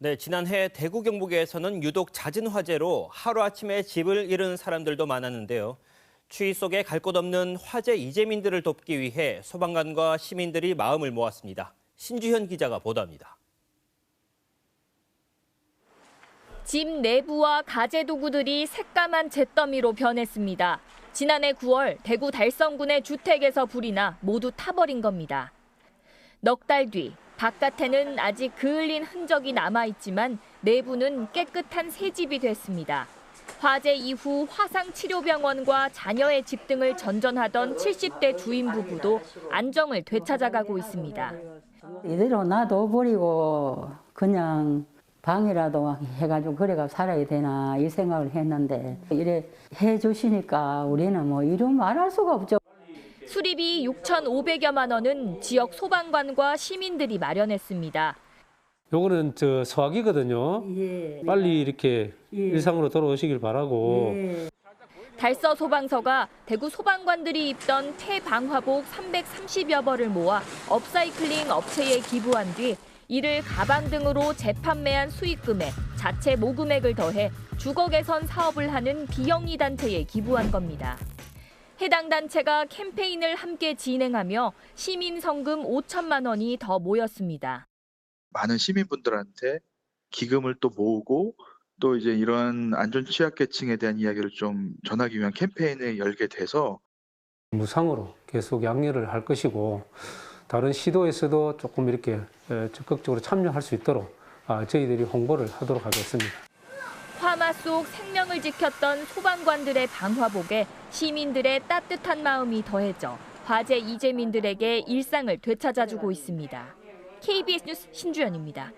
네, 지난해 대구 경북에서는 유독 잦은 화재로 하루아침에 집을 잃은 사람들도 많았는데요. 추위 속에 갈 곳 없는 화재 이재민들을 돕기 위해 소방관과 시민들이 마음을 모았습니다. 신주현 기자가 보도합니다. 집 내부와 가재 도구들이 새까만 잿더미로 변했습니다. 지난해 9월 대구 달성군의 주택에서 불이 나 모두 타버린 겁니다. 넉 달 뒤 바깥에는 아직 그을린 흔적이 남아 있지만 내부는 깨끗한 새 집이 됐습니다. 화재 이후 화상치료병원과 자녀의 집 등을 전전하던 70대 주인 부부도 안정을 되찾아가고 있습니다. 이대로 놔둬버리고 그냥 방이라도 해가지고 그래가 살아야 되나 이 생각을 했는데 이래 해주시니까 우리는 뭐 이루 말할 수가 없죠. 수리비 6,500여만 원은 지역 소방관과 시민들이 마련했습니다. 요거는 저 소화기거든요. 예. 빨리 이렇게 일상으로 돌아오시길 바라고. 달서 소방서가 대구 소방관들이 입던 폐방화복 330여 벌을 모아 업사이클링 업체에 기부한 뒤 이를 가방 등으로 재판매한 수익금에 자체 모금액을 더해 주거 개선 사업을 하는 비영리 단체에 기부한 겁니다. 해당 단체가 캠페인을 함께 진행하며 시민 성금 5천만 원이 더 모였습니다. 많은 시민분들한테 기금을 또 모으고 또 이제 이런 안전 취약계층에 대한 이야기를 좀 전하기 위한 캠페인을 열게 돼서 무상으로 계속 양해를 할 것이고 다른 시도에서도 조금 이렇게 에, 적극적으로 참여할 수 있도록 아, 저희들이 홍보를 하도록 하겠습니다. 화마 속 생명을 지켰던 소방관들의 방화복에 시민들의 따뜻한 마음이 더해져 화재 이재민들에게 일상을 되찾아주고 있습니다. KBS 뉴스 신주연입니다.